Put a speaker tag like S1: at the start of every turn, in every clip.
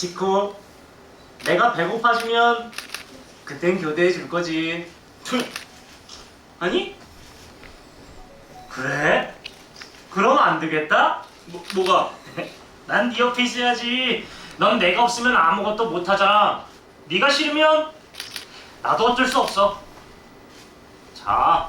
S1: 지코, 내가 배고파지면 그땐 교대해 줄 거지. 아니? 그래? 그럼 안 되겠다?
S2: 뭐, 뭐가?
S1: 난 네 옆에 있어야지. 넌 내가 없으면 아무것도 못 하잖아. 네가 싫으면 나도 어쩔 수 없어. 자.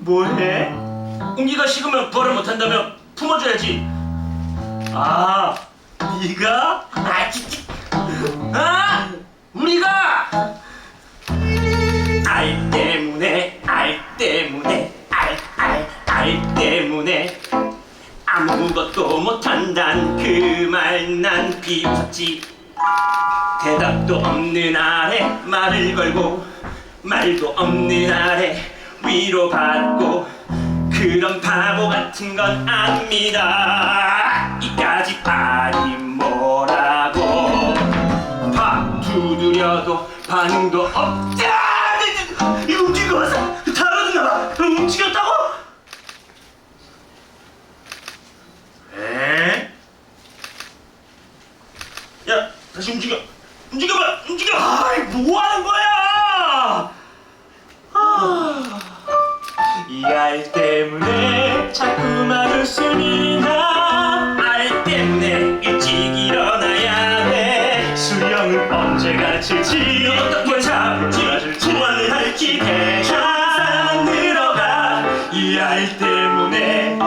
S1: 뭐해?
S2: 공기가 식으면 부활을 못한다면 품어줘야지.
S1: 아, 네가?
S2: 아, 찌찌. 아, 우리가 알 때문에, 알 때문에, 알, 알, 알 때문에 아무것도 못한단 그 말 난 비웃었지. 대답도 없는 아래 말을 걸고 말도 없는 아래 위로받고 그런 바보 같은 건 압니다. 이까지 말이 뭐라고. 밥 두드려도 반응도 없다. 이거 움직여서 다르나 봐. 움직였다고? 에? 야 다시 움직여. 움직여봐 움직여.
S1: 아이, 뭐 하는 거야?
S2: 이 언제 가르칠지 어떻게 잡을지 소원을 할지 대상 들어가 이알 때문에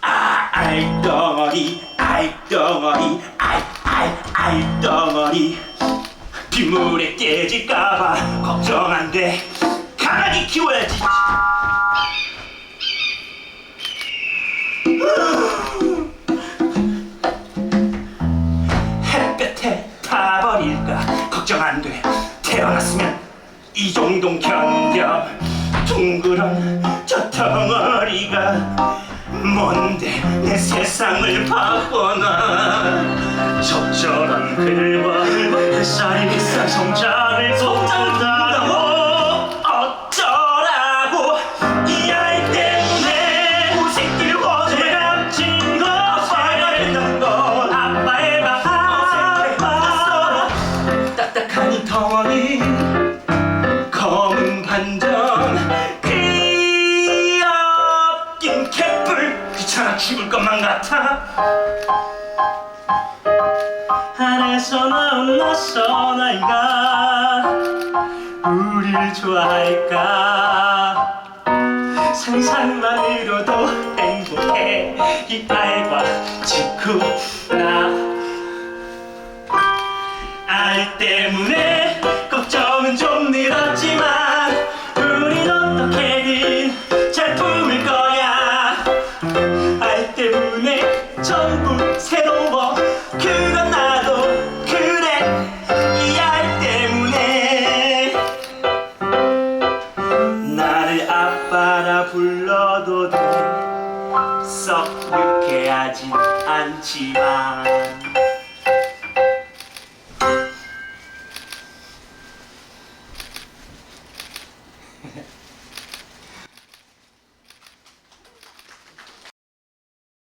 S2: 아, 알덩어리, 알덩어리, 알, 알, 알덩어리. 빗물에 깨질까봐 걱정 안 돼. 강하게 키워야지. 태어났으면 이 정도 견뎌. 둥그런 저 덩어리가 뭔데 내 세상을 바꿔놔. 적절한 그늘과 햇살이 비싼 성장을 성장한다 검은 반점 귀엽긴 개뿔. 귀찮아 죽을 것만 같아.
S1: 하늘에서 나온 낯선 아이가 우리를 좋아할까? 상상만으로도 행복해. 이 아이와 지구 나 썩 유쾌하진 않지만